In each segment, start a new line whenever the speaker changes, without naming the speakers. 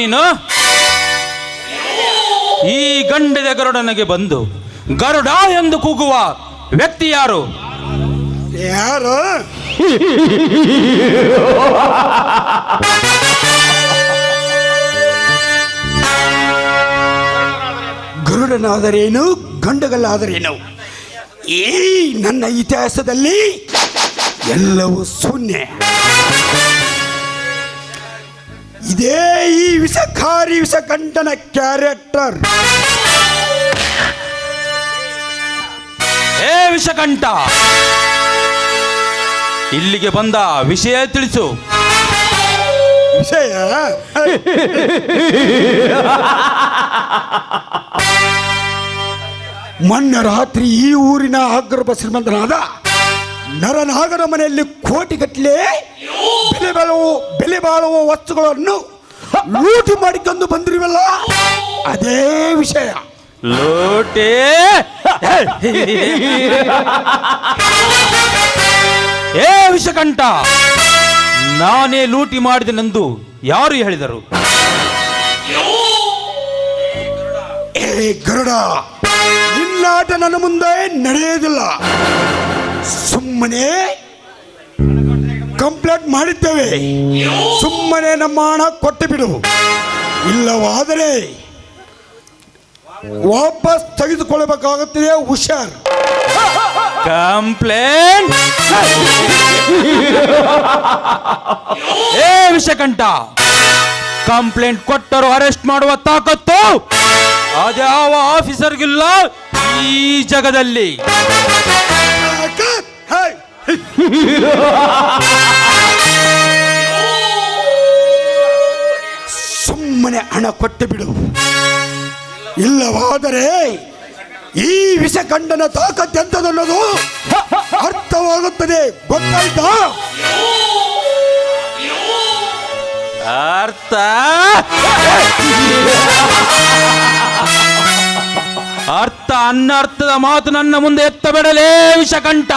ನೀನು? ಈ ಗಂಡದ ಗರುಡನಿಗೆ ಬಂದು ಗರುಡ ಎಂದು ಕೂಗುವ ವ್ಯಕ್ತಿ ಯಾರು?
ಯಾರು? ಗರುಡನಾದರೇನು ಗಂಡಗಲ್ಲಾದರೇನು ಈ ನನ್ನ ಇತಿಹಾಸದಲ್ಲಿ ಎಲ್ಲವೂ ಶೂನ್ಯ. ಇದೇ ಈ ವಿಷಕಾರಿ ವಿಷಕಂಠನ ಕ್ಯಾರೆಕ್ಟರ್
ಏ ವಿಷಕಂಠ! ಇಲ್ಲಿಗೆ ಬಂದ ವಿಷಯ ತಿಳಿಸು.
ವಿಷಯ? ಮೊನ್ನೆ ರಾತ್ರಿ ಈ ಊರಿನ ಅಗ್ರಪ ಶ್ರೀಮಂತನಾದ ನರನಾಗರ ಮನೆಯಲ್ಲಿ ಕೋಟಿಗಟ್ಟಲೆ ಬೆಲೆ ಬಾಳುವ ಬೆಲೆ ಬಾಳುವ ವಸ್ತುಗಳನ್ನು ಲೂಟಿ ಮಾಡಿಕೊಂಡು ಬಂದಿರುವಲ್ಲ? ಅದೇ ವಿಷಯ.
ಲೂಟಿ? ಏ ವಿಷಕಂಠ ನಾನೇ ಲೂಟಿ ಮಾಡಿದೆನೆಂದು ಯಾರು ಹೇಳಿದರು?
ಏ ಗರುಡ ನಿನ್ನಾಟ ನನ್ನ ಮುಂದೆ ನಡೆಯುವುದಿಲ್ಲ. ಸುಮ್ಮನೆ ಕಂಪ್ಲೇಂಟ್ ಮಾಡಿದ್ದೇವೆ. ಸುಮ್ಮನೆ ನಮ್ಮ ಹಣ ಕೊಟ್ಟು ಬಿಡು. ಇಲ್ಲವಾದರೆ ವಾಪಸ್ ತೆಗೆದುಕೊಳ್ಳಬೇಕಾಗುತ್ತದೆ ಹುಷಾರ್.
ಕಂಪ್ಲೇಂಟ್. ಏ ವಿಷಕಂಠ ಕಂಪ್ಲೇಂಟ್ ಕೊಟ್ಟರು ಅರೆಸ್ಟ್ ಮಾಡುವ ತಾಕತ್ತು ಅದ್ಯಾವ ಆಫೀಸರ್ಗಿಲ್ಲ ಈ ಜಗದಲ್ಲಿ.
ಸುಮ್ಮನೆ ಹಣ ಕೊಟ್ಟು ಬಿಡು. ಇಲ್ಲವಾದರೆ ಈ ವಿಷಕಂಡನ ತಾಕತ್ತೆಂತದನ್ನೋದು ಅರ್ಥವಾಗುತ್ತದೆ. ಗೊತ್ತಾಯ್ತಾ?
ಅರ್ಥ? ಅರ್ಥ ಅನ್ನರ್ಥದ ಮಾತು ನನ್ನ ಮುಂದೆ ಎತ್ತಬೇಡಲೇ ವಿಷಕಂಠ.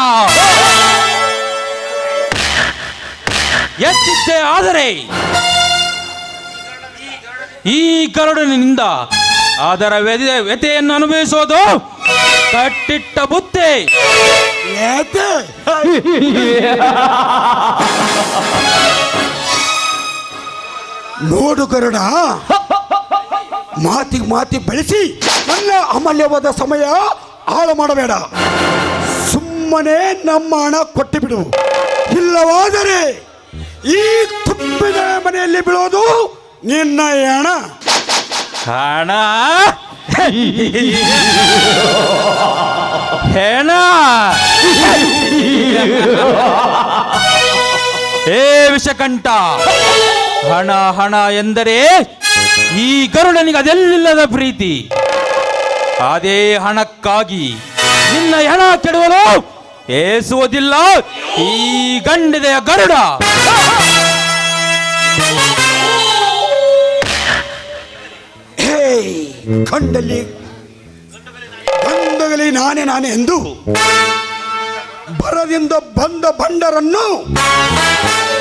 ಎತ್ತಿದ್ದೆ ಆದರೆ ಈ ಗರುಡನಿಂದ ಅದರ ವ್ಯತೆಯನ್ನು ಅನುಭವಿಸೋದು ಕಟ್ಟಿಟ್ಟ
ಬುತ್ತೆ? ನೋಡು ಗರುಡ ಮಾತಿ ಮಾತಿ ಬೆಳೆಸಿ ನನ್ನ ಅಮೂಲ್ಯವಾದ ಸಮಯ ಹಾಳು ಮಾಡಬೇಡ. ಸುಮ್ಮನೆ ನಮ್ಮ ಹಣ ಕೊಟ್ಟು ಬಿಡು ಇಲ್ಲವಾದರೆ ಈ ತುಪ್ಪಿದ ಮನೆಯಲ್ಲಿ ಬೀಳೋದು ನಿನ್ನ ಹಣ.
ಹಣ? ಹೆಣ? ಹೇ ವಿಷಕಂಠ, ಹಣ ಹಣ ಎಂದರೆ ಈ ಗರುಡನಿಗೆ ಅದೆಲ್ಲಿಲ್ಲದ ಪ್ರೀತಿ? ಅದೇ ಹಣಕ್ಕಾಗಿ ನಿನ್ನ ಹೆಣ ಕೆಡುವಲು ಏಸುವುದಿಲ್ಲ ಈ ಗಂಡದೆಯ ಗರುಡ.
ಕಂಡಲ್ಲಿ. ಗಂಡಗಲಿ ನಾನೇ ನಾನೇ ಎಂದು ಬರದಿಂದ ಬಂದ ಬಂಡರನ್ನು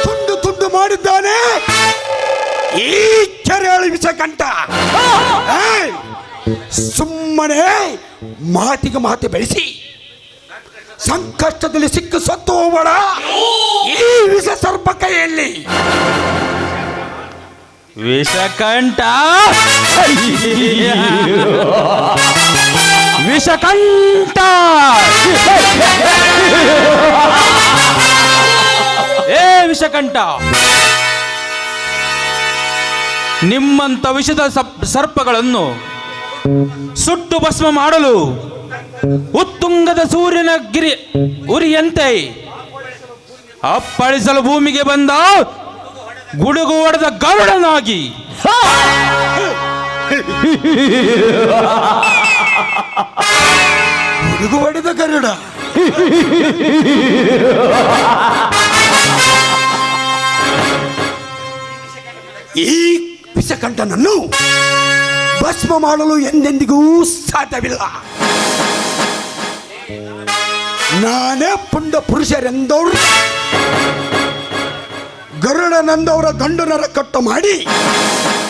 ತುಂಡು ತುಂಡು ಮಾಡಿದ್ದಾನೆ ಈ ಕೆರೆ ವಿಷಕಂಠ. ಕಂಠ ಸುಮ್ಮನೆ ಮಾತಿಗೆ ಮಾತು ಬೆಳೆಸಿ. ಸಂಕಷ್ಟದಲ್ಲಿ ಸಿಕ್ಕು ಸತ್ತು ಹೋಗೋಣ ಈ ವಿಷ ಸರ್ಪ ಕೈಯಲ್ಲಿ.
ವಿಷಕಂಠ ವಿಷಕಂಠ ಏ ವಿಷಕಂಠ ನಿಮ್ಮಂತ ವಿಷದ ಸರ್ಪಗಳನ್ನು ಸುಟ್ಟು ಭಸ್ಮ ಮಾಡಲು ಉತ್ತುಂಗದ ಸೂರ್ಯನ ಗಿರಿ ಉರಿಯಂತೆ ಅಪ್ಪಳಿಸಲು ಭೂಮಿಗೆ ಬಂದ ಗುಡುಗು ಹೊಡೆದ ಗರುಡನಾಗಿ.
ಗುಡುಗು ಹೊಡೆದ ಗರುಡ. ಈ ವಿಷಕಂಠನನ್ನು ಭಸ್ಮ ಮಾಡಲು ಎಂದೆಂದಿಗೂ ಸಾಧ್ಯವಿಲ್ಲ. ನಾನೇ ಪುಂಡ ಪುರುಷರೆಂದವರು ಗರುಡನೆಂದವರ ಗಂಡು ನರ ಕಟ್ಟು ಮಾಡಿ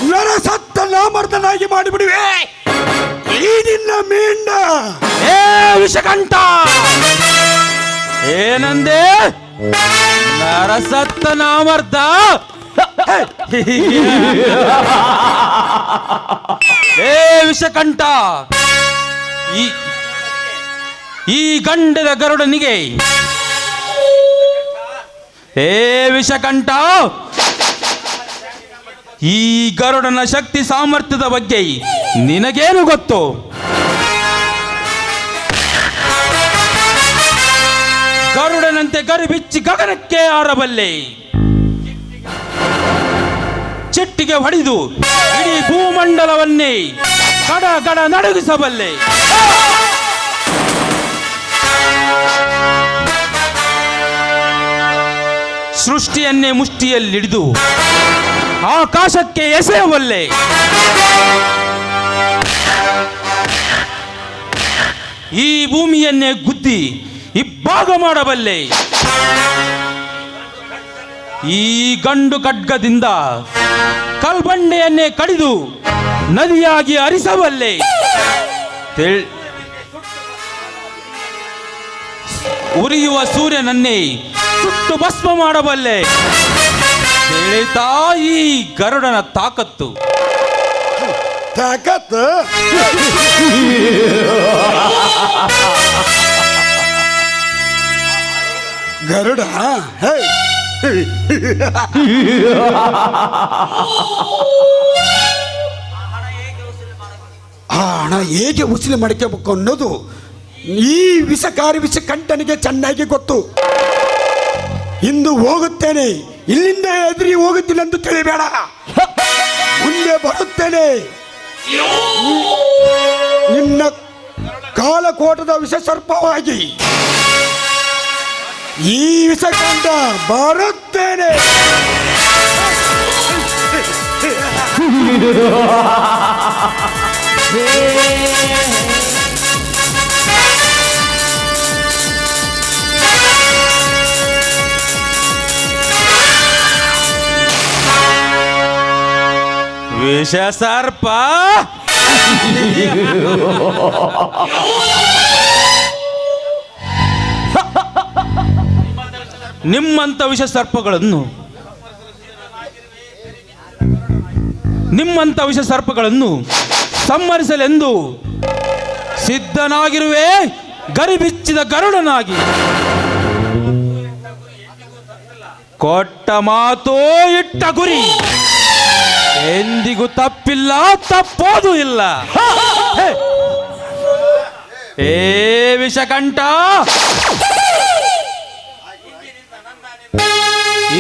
ನರಸತ್ತ ನಾಮರ್ದನಾಗಿ ಮಾಡಿಬಿಡುವೆ. ಈ ನಿನ್ನ ಮೀಂಡ.
ಏ, ವಿಷಕಂಠ! ಏನಂದೆ? ನರಸತ್ತ ನಾಮರ್ದ? ಏ, ವಿಷಕಂಠ! ಈ ಈ ಗಂಡದ ಗರುಡನಿಗೆ ಏ ವಿಷಕಂಠ! ಈ ಗರುಡನ ಶಕ್ತಿ ಸಾಮರ್ಥ್ಯದ ಬಗ್ಗೆ ನಿನಗೇನು ಗೊತ್ತು? ಗರುಡನಂತೆ ಗರಿಬಿಚ್ಚಿ ಗಗನಕ್ಕೆ ಆರಬಲ್ಲೆ. ಚಿಟ್ಟಿಗೆ ಹೊಡೆದು ಇಡೀ ಭೂಮಂಡಲವನ್ನೇ ಗಡ ಗಡ ನಡಗಿಸಬಲ್ಲೆ. ಸೃಷ್ಟಿಯನ್ನೇ ಮುಷ್ಟಿಯಲ್ಲಿಡಿದು ಆಕಾಶಕ್ಕೆ ಎಸೆಯಬಲ್ಲೆ ಈ ಭೂಮಿಯನ್ನೇ ಗುದ್ದಿ ಇಬ್ಬಾಗ ಮಾಡಬಲ್ಲೆ. ಈ ಗಂಡು ಖಡ್ಗದಿಂದ ಕಲ್ಬಂಡೆಯನ್ನೇ ಕಡಿದು ನದಿಯಾಗಿ ಹರಿಸಬಲ್ಲೆ ತಿಳ್- ಉರಿಯುವ ಸೂರ್ಯನನ್ನೇ ಸುಟ್ಟು ಭಸ್ಮ ಮಾಡಬಲ್ಲೆ. ತಾಯಿ ಗರುಡನ ತಾಕತ್ತು.
ತಾಕತ್ತು? ಗರುಡ ಆ ಹಣ ಹೇಗೆ ಉಸಿಲಿ ಮಾಡ್ಕೋಬೇಕು ಅನ್ನೋದು ಈ ವಿಷಕಾರಿ ವಿಷ ಕಂಠನಿಗೆ ಚೆನ್ನಾಗಿ ಗೊತ್ತು. ಇಂದು ಹೋಗುತ್ತೇನೆ. ಇಲ್ಲಿಂದ ಎದುರಿ ಹೋಗುತ್ತಿಲ್ಲ ಅಂತ ತಿಳಿಬೇಡ. ಮುಂದೆ ಬರುತ್ತೇನೆ. ನಿನ್ನ ಕಾಲಕೋಟದ ವಿಷ ಸರ್ಪವಾಗಿ. ಈ ವಿಷಕಂಡ ಬರುತ್ತೇನೆ.
ವಿಷ ಸರ್ಪ. ನಿಮ್ಮಂತ ವಿಷ ಸರ್ಪಗಳನ್ನು, ನಿಮ್ಮಂತ ವಿಷ ಸರ್ಪಗಳನ್ನು ಸಂಹರಿಸಲೆಂದು ಸಿದ್ಧನಾಗಿರುವೆ, ಗರಿಬಿಚ್ಚಿದ ಗರುಡನಾಗಿ. ಕೊಟ್ಟ ಮಾತೋ ಇಟ್ಟ ಗುರಿ. ಎಂದಿಗೂ ತಪ್ಪಿಲ್ಲ, ತಪ್ಪೋದು ಇಲ್ಲ. ಏ ವಿಷಕಂಠ.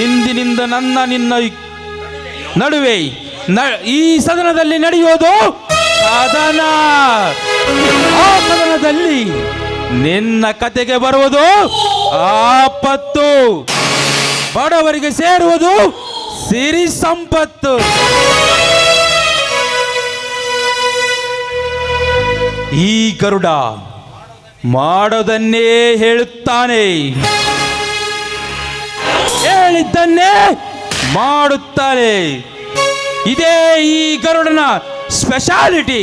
ಇಂದಿನಿಂದ ನನ್ನ ನಿನ್ನ ನಡುವೆ ಈ ಸದನದಲ್ಲಿ ನಡೆಯೋದು ಸದನ ಆ ಸದನದಲ್ಲಿ ನಿನ್ನ ಕತೆಗೆ ಬರುವುದು ಆಪತ್ತು. ಬಡವರಿಗೆ ಸೇರುವುದು ಸಿರಿ ಸಂಪತ್ತು. ಈ ಗರುಡ ಮಾಡೋದನ್ನೇ ಹೇಳುತ್ತಾನೆ. ಹೇಳಿದ್ದನ್ನೇ ಮಾಡುತ್ತಾನೆ. ಇದೇ ಈ ಗರುಡನ ಸ್ಪೆಷಾಲಿಟಿ.